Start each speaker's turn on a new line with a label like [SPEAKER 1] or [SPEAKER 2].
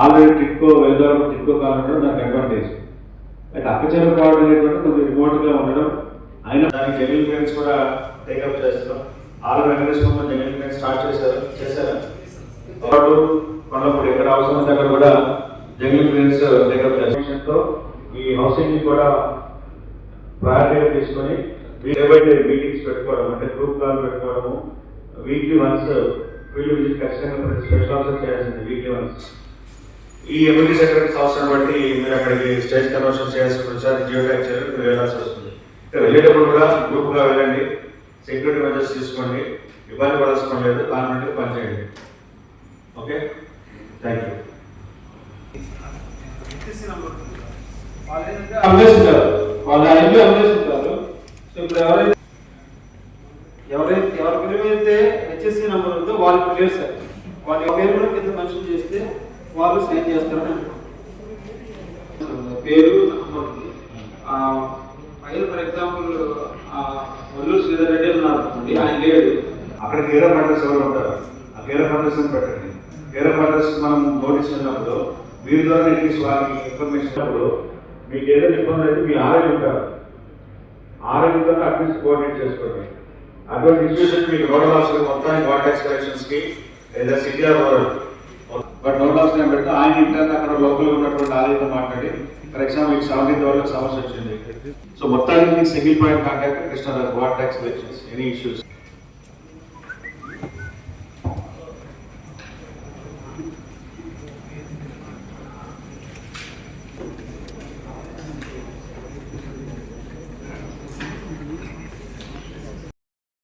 [SPEAKER 1] Already TIDCO వెళ్దాం టిక్కో కావాలంటే దానికి అడ్వాంటేజ్ అయితే అక్కచెరు కార్డు అనేటువంటి కొంచెం రిమోట్గా ఉండడం అయినా దానికి జంగిల్ ఫ్రెండ్స్ కూడా టేకప్ చేస్తున్నాం. All Venkateswara jungle friends start చేశారు చేశారు. వాడు కొండపూడి ఎక్కడ అవసరం దగ్గర కూడా జంగిల్ ఫ్రెండ్స్ టేకప్ చేస్తాం ఈ హౌసింగ్ కూడా ప్రయారిటీగా తీసుకొని డే బై డే మీటింగ్స్ పెట్టుకోవడం అంటే గ్రూప్ కాల్ పెట్టుకోవడము వీక్లీ వన్స్ ఫీల్డ్ విజిట్ ఖచ్చితంగా ప్రతి స్పెషల్ ఆఫీసర్ చేయాల్సింది వీక్లీ వన్స్ ఈ ఎమ్మెల్యే సెక్రటరీస్ అవసరం బట్టి మీరు అక్కడికి స్టేజ్ కన్వర్షన్ చేయాల్సి వచ్చారు జియో ట్యాక్ చేయాలి మీరు వెళ్ళాల్సి వస్తుంది. ఇక్కడ వెళ్ళేటప్పుడు కూడా గ్రూప్గా వెళ్ళండి. సెక్యూరిటీ మెజర్స్ తీసుకోండి. ఇబ్బంది పడాల్సిన పని లేదు కాన్ఫిడెంట్గా పనిచేయండి ఓకే? Thank you
[SPEAKER 2] అమ్మేస్తుంటారు. వాళ్ళ ఇల్లు అమ్మేస్తుంటారు. సో ఇప్పుడు ఎవరైతే ఎవరైతే ఎవరి పేరు అయితే హెచ్ఎస్సి నెంబర్ ఉందో వాళ్ళ పేరు సార్. వాళ్ళ పేరు కూడా కింద మెన్షన్ చేస్తే వాళ్ళు సైన్ చేస్తారు? పేరు number for example Olluru Sridhar Reddy ఉన్నారు అనుకోండి ఆయన లేడు.
[SPEAKER 1] అక్కడ కేర్ ఆఫ్ అడ్రస్ ఎవరు ఉంటారు? ఆ కేర్ ఆఫ్ అడ్రస్ పెట్టండి. కేర్ ఆఫ్ అడ్రస్ మనం నోటీస్ ఇచ్చినప్పుడు మీరు ద్వారా ఇంగ్లీష్ వారికి ఇన్ఫర్మేషన్ ఇచ్చినప్పుడు మీకు ఏదైనా ఇబ్బంది అయితే మీ ఆరోగ్యం ఉంటారు ఆరోగ్యం ద్వారా అట్లీస్ట్ కోఆర్డినేట్ చేసుకోండి. అటువంటి ఇన్స్టిట్యూషన్ మీకు రోడ్ ఆఫీసర్ మొత్తానికి వాటర్ ట్యాక్స్ లేదా city or but door loss నేను పెడితే ఆయన ఇంటర్ అక్కడ లోపల ఉన్నటువంటి ఆలయంతో మాట్లాడి ఫర్ ఎగ్జాంపుల్ మీకు డోర్ వరకు సమస్య వచ్చింది. సో మొత్తానికి మీకు single point contact Krishna water tax collections any issues